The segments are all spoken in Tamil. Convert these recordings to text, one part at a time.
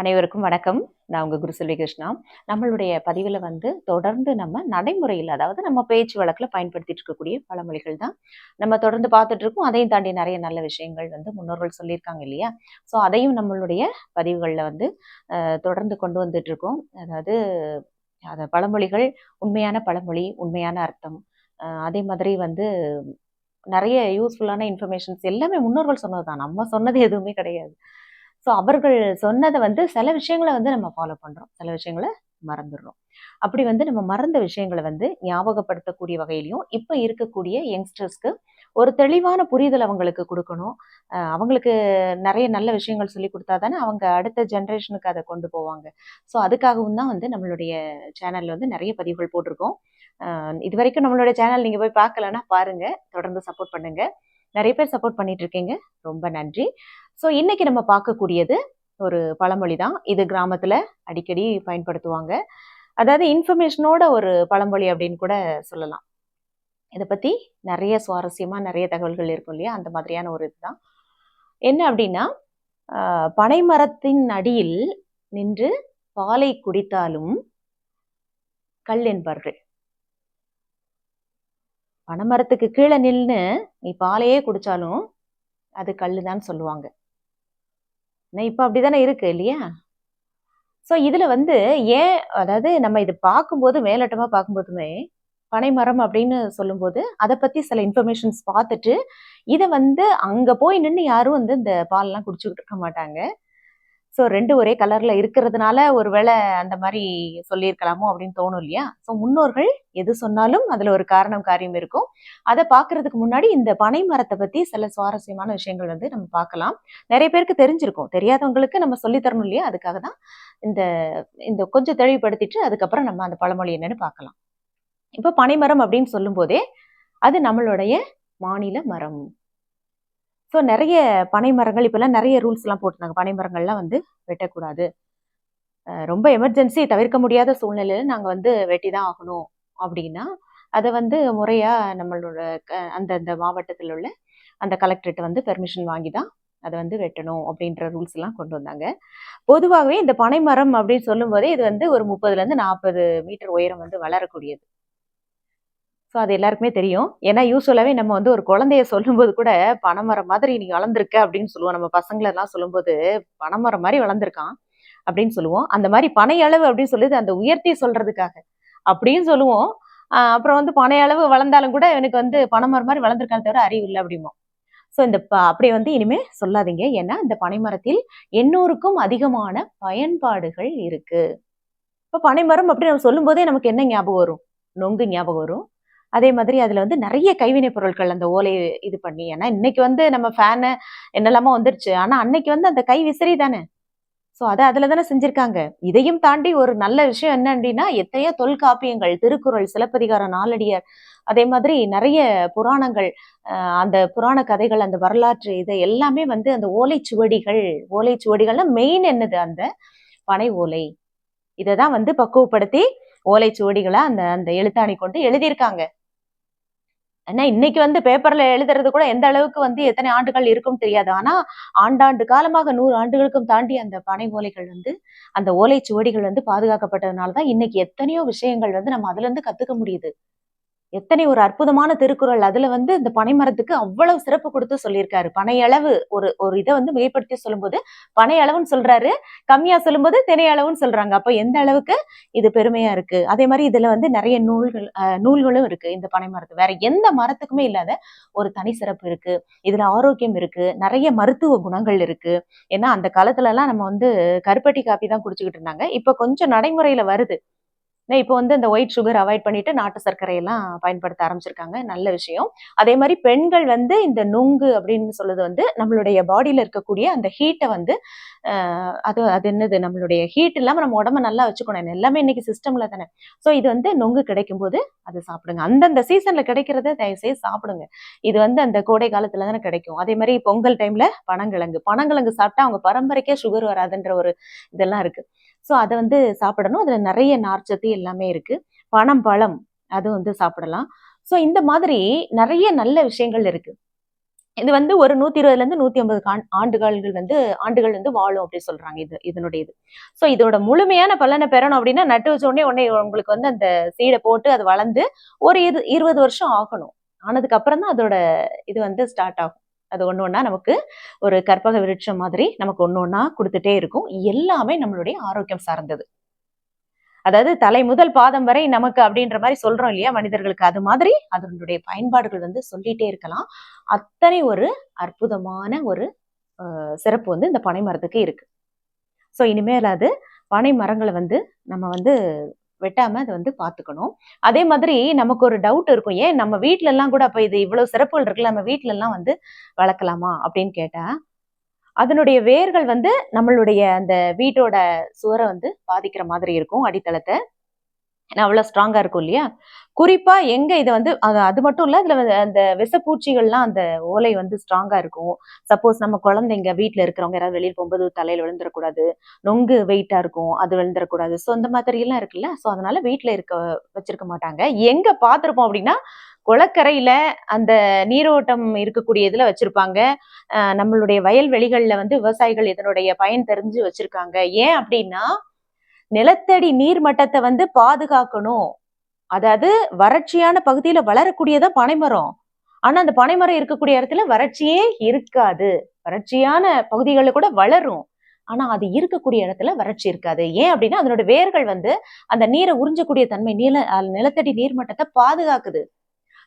அனைவருக்கும் வணக்கம். நான் உங்க குருசெல்வி கிருஷ்ணா நம்மளுடைய பதிவில் வந்து தொடர்ந்து நம்ம நடைமுறையில் அதாவது நம்ம பேச்சு வழக்கில் பயன்படுத்திட்டு இருக்கக்கூடிய பழமொழிகள் தான் நம்ம தொடர்ந்து பார்த்துட்டு இருக்கோம். அதையும் தாண்டி நிறைய நல்ல விஷயங்கள் வந்து முன்னோர்கள் சொல்லியிருக்காங்க இல்லையா? ஸோ அதையும் நம்மளுடைய பதிவுகளில் வந்து தொடர்ந்து கொண்டு வந்துட்டு இருக்கோம். அதாவது அந்த பழமொழிகள் உண்மையான பழமொழி உண்மையான அர்த்தம் அதே மாதிரி வந்து நிறைய யூஸ்ஃபுல்லான இன்ஃபர்மேஷன்ஸ் எல்லாமே முன்னோர்கள் சொன்னது தான் நம்ம சொன்னது எதுவுமே கிடையாது. ஸோ அவர்கள் சொன்னதை வந்து சில விஷயங்களை வந்து நம்ம ஃபாலோ பண்ணுறோம் சில விஷயங்களை மறந்துடுறோம். அப்படி வந்து நம்ம மறந்த விஷயங்களை வந்து ஞாபகப்படுத்தக்கூடிய வகையிலையும் இப்போ இருக்கக்கூடிய யங்ஸ்டர்ஸ்க்கு ஒரு தெளிவான புரிதல் அவங்களுக்கு கொடுக்கணும். அவங்களுக்கு நிறைய நல்ல விஷயங்கள் சொல்லி கொடுத்தா தானே அவங்க அடுத்த ஜென்ரேஷனுக்கு அதை கொண்டு போவாங்க. ஸோ அதுக்காகவும் தான் வந்து நம்மளுடைய சேனலில் வந்து நிறைய பதிவுகள் போட்டிருக்கோம். இது வரைக்கும் நம்மளுடைய சேனல் நீங்கள் போய் பார்க்கலன்னா பாருங்கள் தொடர்ந்து சப்போர்ட் பண்ணுங்கள் நிறைய பேர் சப்போர்ட் பண்ணிட்டு இருக்கீங்க ரொம்ப நன்றி. ஸோ இன்னைக்கு நம்ம பார்க்கக்கூடியது ஒரு பழமொழி தான் இது கிராமத்தில் அடிக்கடி பயன்படுத்துவாங்க. அதாவது இன்ஃபர்மேஷனோட ஒரு பழமொழி அப்படின்னு கூட சொல்லலாம். இதை பற்றி நிறைய சுவாரஸ்யமாக நிறைய தகவல்கள் இருக்கும் இல்லையா? அந்த மாதிரியான ஒரு இதுதான். என்ன அப்படின்னா பனைமரத்தின் பனை மரத்தின் அடியில் நின்று பாலை குடித்தாலும் கல் என்பார்கள். பனைமரத்துக்கு கீழே நின்று நீ பாலையே குடிச்சாலும் அது கல்லுதான் சொல்லுவாங்க. ஏன்னா அப்படி அப்படிதானே இருக்கு இல்லையா? ஸோ இதில் வந்து ஏன் அதாவது நம்ம இது பார்க்கும்போது மேலோட்டமாக பார்க்கும்போதுமே பனைமரம் அப்படின்னு சொல்லும்போது அதை பற்றி சில இன்ஃபர்மேஷன்ஸ் பார்த்துட்டு இதை வந்து அங்கே போய் நின்று யாரும் வந்து இந்த பால்லாம் குடிச்சுக்கிட்டு இருக்க மாட்டாங்க. ஸோ ரெண்டு ஒரே கலர்ல இருக்கிறதுனால ஒருவேளை அந்த மாதிரி சொல்லியிருக்கலாமோ அப்படின்னு தோணும் இல்லையா? ஸோ முன்னோர்கள் எது சொன்னாலும் அதுல ஒரு காரணம் காரியம் இருக்கும். அதை பார்க்கறதுக்கு முன்னாடி இந்த பனை மரத்தை பத்தி சில சுவாரஸ்யமான விஷயங்கள் வந்து நம்ம பார்க்கலாம். நிறைய பேருக்கு தெரிஞ்சிருக்கும். தெரியாதவங்களுக்கு நம்ம சொல்லித் தரணும் இல்லையா? அதுக்காக தான் இந்த இந்த கொஞ்சம் தெளிவுபடுத்திட்டு அதுக்கப்புறம் நம்ம அந்த பழமொழி என்னன்னு பார்க்கலாம். இப்போ பனைமரம் அப்படின்னு சொல்லும்போதே அது நம்மளுடைய மாநில மரம். ஸோ நிறைய பனை மரங்கள் இப்போல்லாம் நிறைய ரூல்ஸ்லாம் போட்டிருந்தாங்க. பனை மரங்கள்லாம் வந்து வெட்டக்கூடாது. ரொம்ப எமர்ஜென்சி தவிர்க்க முடியாத சூழ்நிலையில நாங்கள் வந்து வெட்டி தான் ஆகணும் அப்படின்னா அதை வந்து முறையாக நம்மளோட க- அந்தந்த மாவட்டத்தில் உள்ள அந்த கலெக்டர்கிட்ட வந்து பெர்மிஷன் வாங்கி தான் அதை வந்து வெட்டணும் அப்படின்ற ரூல்ஸ் எல்லாம் கொண்டு வந்தாங்க. பொதுவாகவே இந்த பனை மரம் அப்படின்னு சொல்லும்போதே இது வந்து ஒரு முப்பதுலேருந்து நாற்பது மீட்டர் உயரம் வந்து வளரக்கூடியது. ஸோ அது எல்லாருக்குமே தெரியும். ஏன்னா யூஸ்வலாகவே நம்ம வந்து ஒரு குழந்தைய சொல்லும்போது கூட பனைமரம் மாதிரி நீ வளர்ந்துருக்க அப்படின்னு சொல்லுவோம். நம்ம பசங்களெல்லாம் சொல்லும்போது பனைமரம் மாதிரி வளர்ந்துருக்கான் அப்படின்னு சொல்லுவோம். அந்த மாதிரி பனை அளவு அப்படின்னு சொல்லுது அந்த உயர்த்தி சொல்றதுக்காக அப்படின்னு சொல்லுவோம். அப்புறம் வந்து பனை அளவு வளர்ந்தாலும் கூட எனக்கு வந்து பனைமரம் மாதிரி வளர்ந்துருக்கான்னு தவிர அறிவு இல்லை அப்படிமோ ஸோ இந்த ப அப்படி வந்து இனிமே சொல்லாதீங்க. ஏன்னா இந்த பனைமரத்தில் எண்ணூறுக்கும் அதிகமான பயன்பாடுகள் இருக்கு. இப்போ பனைமரம் அப்படி நம்ம சொல்லும் போதே நமக்கு என்ன ஞாபகம் வரும்? நொங்கு ஞாபகம் வரும். அதே மாதிரி அதில் வந்து நிறைய கைவினை பொருட்கள் அந்த ஓலை இது பண்ணி. ஏன்னா இன்னைக்கு வந்து நம்ம ஃபேனு என்னெல்லாமோ வந்துருச்சு. ஆனால் அன்னைக்கு வந்து அந்த கை விசிறி தானே. ஸோ அதை அதில் தானே செஞ்சுருக்காங்க. இதையும் தாண்டி ஒரு நல்ல விஷயம் என்ன அப்படின்னா எத்தனையோ தொல்காப்பியங்கள் திருக்குறள் சிலப்பதிகாரம் நாலடியார் அதே மாதிரி நிறைய புராணங்கள் அந்த புராண கதைகள் அந்த வரலாற்று இது எல்லாமே வந்து அந்த ஓலைச்சுவடிகள் ஓலைச்சுவடிகள்லாம் மெயின் என்னது அந்த பனை ஓலை. இதை தான் வந்து பக்குவப்படுத்தி ஓலைச்சுவடிகளை அந்த அந்த எழுத்தாணி கொண்டு எழுதியிருக்காங்க. ஏன்னா இன்னைக்கு வந்து பேப்பர்ல எழுதுறது கூட எந்த அளவுக்கு வந்து எத்தனை ஆண்டுகள் இருக்கும்னு தெரியாது. ஆனா ஆண்டாண்டு காலமாக நூறு ஆண்டுகளுக்கும் தாண்டி அந்த பனை ஓலைகள் வந்து அந்த ஓலைச்சுவடிகள் வந்து பாதுகாக்கப்பட்டதுனால தான் இன்னைக்கு எத்தனையோ விஷயங்கள் வந்து நம்ம அதுல இருந்து கத்துக்க முடியுது. எத்தனை ஒரு அற்புதமான திருக்குறள். அதுல வந்து இந்த பனைமரத்துக்கு அவ்வளவு சிறப்பு கொடுத்து சொல்லியிருக்காரு. பனையளவு ஒரு ஒரு இதை வந்து மிகைப்படுத்தி சொல்லும்போது பனையளவுன்னு சொல்றாரு கம்மியா சொல்லும்போது தினையளவுன்னு சொல்றாங்க. அப்ப எந்த அளவுக்கு இது பெருமையா இருக்கு? அதே மாதிரி இதுல வந்து நிறைய நூல்கள் அஹ், நூல்களும் இருக்கு இந்த பனை மரத்து வேற எந்த மரத்துக்குமே இல்லாத ஒரு தனி சிறப்பு இருக்கு. இதுல ஆரோக்கியம் இருக்கு. நிறைய மருத்துவ குணங்கள் இருக்கு. ஏன்னா அந்த காலத்துல எல்லாம் நம்ம வந்து கருப்பட்டி காப்பி தான் குடிச்சுக்கிட்டு இருந்தாங்க. இப்ப கொஞ்சம் நடைமுறையில வருது. இப்போ வந்து இந்த ஒயிட் சுகர் அவாய்ட் பண்ணிட்டு நாட்டு சர்க்கரையெல்லாம் பயன்படுத்த ஆரம்பிச்சிருக்காங்க. நல்ல விஷயம். அதே மாதிரி பெண்கள் வந்து இந்த நுங்கு அப்படின்னு சொல்லுது வந்து நம்மளுடைய பாடியில் இருக்கக்கூடிய அந்த ஹீட்டை வந்து அது அது என்னது? நம்மளுடைய ஹீட் இல்லாமல் நம்ம உடம்ப நல்லா வச்சுக்கணும். எல்லாமே இன்னைக்கு சிஸ்டம்ல தானே. ஸோ இது வந்து நொங்கு கிடைக்கும் போது அது சாப்பிடுங்க. அந்தந்த சீசன்ல கிடைக்கிறத தயவுசெய்து சாப்பிடுங்க. இது வந்து அந்த கோடை காலத்துல தானே கிடைக்கும். அதே மாதிரி பொங்கல் டைம்ல பனங்கிழங்கு. பனங்கிழங்கு சாப்பிட்டா அவங்க பரம்பரைக்கே சுகர் வராதுன்ற ஒரு இதெல்லாம் இருக்கு. ஸோ அதை வந்து சாப்பிடணும். அதில் நிறைய நார்ச்சத்து எல்லாமே இருக்கு. பனம் பழம் அது வந்து சாப்பிடலாம். ஸோ இந்த மாதிரி நிறைய நல்ல விஷயங்கள் இருக்கு. இது வந்து ஒரு நூற்றி இருபதுலேருந்து நூற்றி ஐம்பது ஐம்பது ஆண்டுகள் வந்து ஆண்டுகள் வந்து வாழும் அப்படி சொல்றாங்க இது இதனுடைய இது. ஸோ இதோட முழுமையான பலனை பெறணும் அப்படின்னா நட்டு வச்ச உடனே உடனே உங்களுக்கு வந்து அந்த சீடை போட்டு அது வளர்ந்து ஒரு இரு இருபது வருஷம் ஆகணும். ஆனதுக்கு அப்புறம் தான் அதோட இது வந்து ஸ்டார்ட் ஆகும். அது ஒன்று ஒன்றா நமக்கு ஒரு கற்பக விருட்சம் மாதிரி நமக்கு ஒன்று ஒன்றா கொடுத்துட்டே இருக்கும். எல்லாமே நம்மளுடைய ஆரோக்கியம் சார்ந்தது. அதாவது தலை முதல் பாதம் வரை நமக்கு அப்படின்ற மாதிரி சொல்றோம் இல்லையா மனிதர்களுக்கு? அது மாதிரி அதனுடைய பயன்பாடுகள் வந்து சொல்லிட்டே இருக்கலாம். அத்தனை ஒரு அற்புதமான ஒரு சிறப்பு வந்து இந்த பனை மரத்துக்கு இருக்கு. ஸோ இனிமேல் அது பனை மரங்களை வந்து நம்ம வந்து வெட்டாம அதை வந்து பார்த்துக்கணும் அதே மாதிரி நமக்கு ஒரு டவுட் இருக்கும். ஏன் நம்ம வீட்ல எல்லாம் கூட அப்ப இது இவ்வளவு சிறப்புகள் இருக்குல்ல நம்ம வீட்டிலலாம் எல்லாம் வந்து வளர்க்கலாமா அப்படின்னு கேட்டா அதனுடைய வேர்கள் வந்து நம்மளுடைய அந்த வீட்டோட சுவரை வந்து பாதிக்கிற மாதிரி இருக்கும் அடித்தளத்தை. அவ்வளோ ஸ்ட்ராங்கா இருக்கும் இல்லையா? குறிப்பா எங்க இதை வந்து அது அது மட்டும் இல்ல இதுல அந்த விஷப்பூச்சிகள்லாம் அந்த ஓலை வந்து ஸ்ட்ராங்கா இருக்கும். சப்போஸ் நம்ம குழந்தைங்க வீட்டுல இருக்கிறவங்க யாராவது வெளியில் போகும்போது தலையில விழுந்துடக்கூடாது நொங்கு வெயிட்டா இருக்கும் அது விழுந்துடக்கூடாது. ஸோ அந்த மாதிரி எல்லாம் இருக்குல்ல. ஸோ அதனால வீட்டுல இருக்க வச்சிருக்க மாட்டாங்க. எங்க பார்த்துருப்போம் அப்படின்னா குளக்கரையில அந்த நீரோட்டம் இருக்கக்கூடிய இதுல வச்சிருப்பாங்க நம்மளுடைய வயல்வெளிகள்ல வந்து விவசாயிகள் இதனுடைய பயன் தெரிஞ்சு வச்சிருக்காங்க. ஏன் அப்படின்னா நிலத்தடி நீர் மட்டத்தை வந்து பாதுகாக்கணும். அதாவது வறட்சியான பகுதியில வளரக்கூடியதான் பனைமரம். ஆனா அந்த பனைமரம் இருக்கக்கூடிய இடத்துல வறட்சியே இருக்காது. வறட்சியான பகுதிகளில் கூட வளரும். ஆனா அது இருக்கக்கூடிய இடத்துல வறட்சி இருக்காது. ஏன் அப்படின்னா அதனோட வேர்கள் வந்து அந்த நீரை உறிஞ்சக்கூடிய தன்மை நில நிலத்தடி நீர்மட்டத்தை பாதுகாக்குது.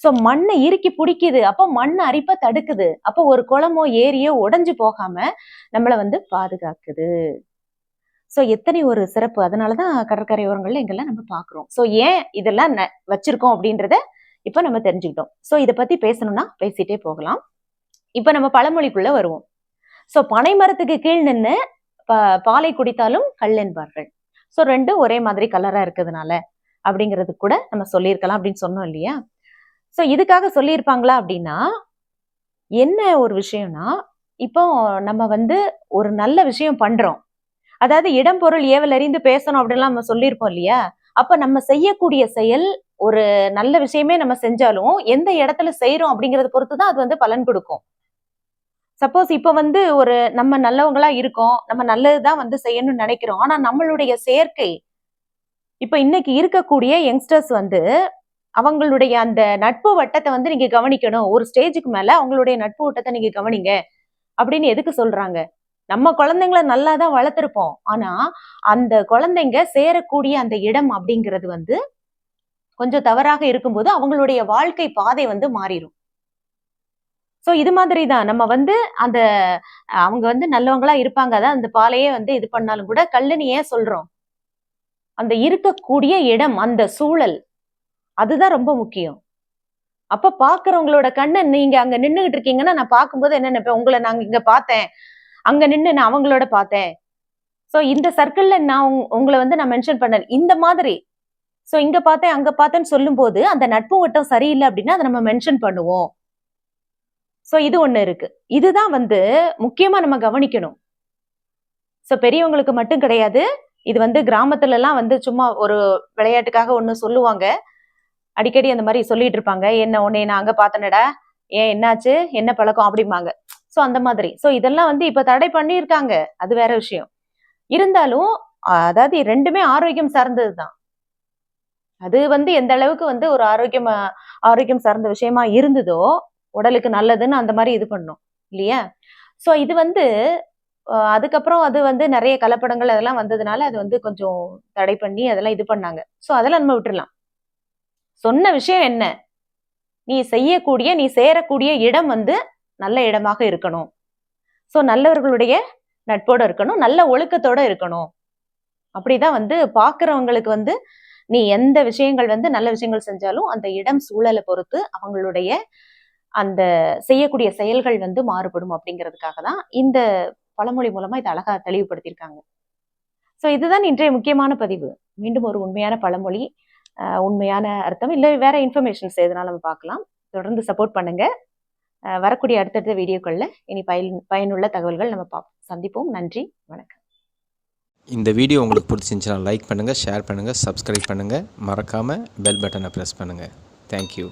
ஸோ மண்ணை இறுக்கி பிடிக்குது. அப்போ மண் அரிப்பை தடுக்குது. அப்போ ஒரு குளமோ ஏரியோ உடஞ்சு போகாம நம்மளை வந்து பாதுகாக்குது. ஸோ எத்தனை ஒரு சிறப்பு? அதனால தான் கடற்கரை ஓரங்களில் எங்கெல்லாம் நம்ம பார்க்குறோம் ஸோ ஏன் இதெல்லாம் ந வச்சுருக்கோம் அப்படின்றத இப்போ நம்ம தெரிஞ்சுக்கிட்டோம். ஸோ இதை பற்றி பேசணும்னா பேசிட்டே போகலாம். இப்போ நம்ம பழமொழிக்குள்ளே வருவோம். ஸோ பனை மரத்துக்கு கீழ் நின்று ப பாலை குடித்தாலும் கல் என்பார்கள். ஸோ ரெண்டும் ஒரே மாதிரி கலராக இருக்கிறதுனால அப்படிங்கிறது கூட நம்ம சொல்லியிருக்கலாம் அப்படின்னு சொன்னோம் இல்லையா? ஸோ இதுக்காக சொல்லியிருப்பாங்களா அப்படின்னா என்ன ஒரு விஷயம்னா இப்போ நம்ம வந்து ஒரு நல்ல விஷயம் பண்ணுறோம் அதாவது இடம் பொருள் ஏவல் அறிந்து பேசணும் அப்படின்லாம் நம்ம சொல்லியிருப்போம் இல்லையா? அப்ப நம்ம செய்யக்கூடிய செயல் ஒரு நல்ல விஷயமே நம்ம செஞ்சாலும் எந்த இடத்துல செய்யறோம் அப்படிங்கறத பொறுத்து தான் அது வந்து பலன் கொடுக்கும். சப்போஸ் இப்ப வந்து ஒரு நம்ம நல்லவங்களா இருக்கோம் நம்ம நல்லதுதான் வந்து செய்யணும்னு நினைக்கிறோம். ஆனா நம்மளுடைய செயற்கை இப்ப இன்னைக்கு இருக்கக்கூடிய யங்ஸ்டர்ஸ் வந்து அவங்களுடைய அந்த நட்பு வட்டத்தை வந்து நீங்க கவனிக்கணும். ஒரு ஸ்டேஜுக்கு மேல அவங்களுடைய நட்பு வட்டத்தை நீங்க கவனிங்க அப்படின்னு எதுக்கு சொல்றாங்க? நம்ம குழந்தைங்கள நல்லா தான் வளர்த்துருப்போம். ஆனா அந்த குழந்தைங்க சேரக்கூடிய அந்த இடம் அப்படிங்கிறது வந்து கொஞ்சம் தவறாக இருக்கும்போது அவங்களுடைய வாழ்க்கை பாதை வந்து மாறிடும் ஸோ இது மாதிரி தான். நம்ம வந்து அந்த அவங்க வந்து நல்லவங்களா இருப்பாங்க. அதான் அந்த பாலையே வந்து இது பண்ணாலும் கூட கல்லுன்னு ஏன் சொல்றோம்? அந்த இருக்கக்கூடிய இடம் அந்த சூழல் அதுதான் ரொம்ப முக்கியம். அப்ப பாக்குறவங்களோட கண்ணை நீங்க அங்க நின்றுகிட்டு இருக்கீங்கன்னா நான் பார்க்கும்போது என்ன நினைப்பேன்? உங்களை நாங்க இங்க பார்த்தேன். அங்க நின்று நான் அவங்களோட பார்த்தேன். ஸோ இந்த சர்க்கிள்ல நான் உங்களை வந்து நான் மென்ஷன் பண்ண இந்த மாதிரி. ஸோ இங்க பார்த்தேன் அங்க பார்த்தேன்னு சொல்லும் போது அந்த நட்பு வட்டம் சரியில்லை அப்படின்னா அதை நம்ம மென்ஷன் பண்ணுவோம். ஸோ இது ஒண்ணு இருக்கு. இதுதான் வந்து முக்கியமா நம்ம கவனிக்கணும். ஸோ பெரியவங்களுக்கு மட்டும் கிடையாது. இது வந்து கிராமத்துல எல்லாம் வந்து சும்மா ஒரு விளையாட்டுக்காக ஒன்று சொல்லுவாங்க. அடிக்கடி அந்த மாதிரி சொல்லிட்டு இருப்பாங்க. என்ன உன்னை நான் அங்க பார்த்தனடா? ஏன் என்னாச்சு? என்ன பழக்கம்? அப்படிம்பாங்க. ஸோ அந்த மாதிரி. ஸோ இதெல்லாம் வந்து இப்போ தடை பண்ணியிருக்காங்க. அது வேற விஷயம். இருந்தாலும் அதாவது ரெண்டுமே ஆரோக்கியம் சார்ந்தது தான் அது வந்து எந்த அளவுக்கு வந்து ஒரு ஆரோக்கியம் ஆரோக்கியம் சார்ந்த விஷயமா இருந்ததோ உடலுக்கு நல்லதுன்னு அந்த மாதிரி இது பண்ணும். இல்லையா? ஸோ இது வந்து அதுக்கப்புறம் அது வந்து நிறைய கலப்படங்கள் அதெல்லாம் வந்ததுனால அது வந்து கொஞ்சம் தடை பண்ணி அதெல்லாம் இது பண்ணாங்க. ஸோ அதெல்லாம் நம்ம விட்டுடலாம் சொன்ன விஷயம் என்ன? நீ செய்யக்கூடிய நீ சேரக்கூடிய இடம் வந்து நல்ல இடமாக இருக்கணும். ஸோ நல்லவர்களுடைய நட்போட இருக்கணும். நல்ல ஒழுக்கத்தோட இருக்கணும். அப்படிதான் வந்து பார்க்குறவங்களுக்கு வந்து நீ எந்த விஷயங்கள் வந்து நல்ல விஷயங்கள் செஞ்சாலும் அந்த இடம் சூழலை பொறுத்து அவங்களுடைய அந்த செய்யக்கூடிய செயல்கள் வந்து மாறுபடும் அப்படிங்கிறதுக்காக தான் இந்த பழமொழி மூலமா இதை அழகா தெளிவுபடுத்தியிருக்காங்க. ஸோ இதுதான் இன்றைய முக்கியமான பதிவு. மீண்டும் ஒரு உண்மையான பழமொழி உண்மையான அர்த்தம் இல்லை வேற இன்ஃபர்மேஷன்ஸ் எதுனாலும் நம்ம பார்க்கலாம். தொடர்ந்து சப்போர்ட் பண்ணுங்க. வரக்கூடிய அடுத்தடுத்த வீடியோக்களில் இனி பயன் பயனுள்ள தகவல்கள் நம்ம பா சந்திப்போம். நன்றி. வணக்கம். இந்த வீடியோ உங்களுக்கு பிடிச்சிருந்துச்சுன்னா லைக் பண்ணுங்கள் ஷேர் பண்ணுங்கள் சப்ஸ்கிரைப் பண்ணுங்கள் மறக்காமல் பெல் பட்டனை ப்ரெஸ் பண்ணுங்கள் தேங்க்யூ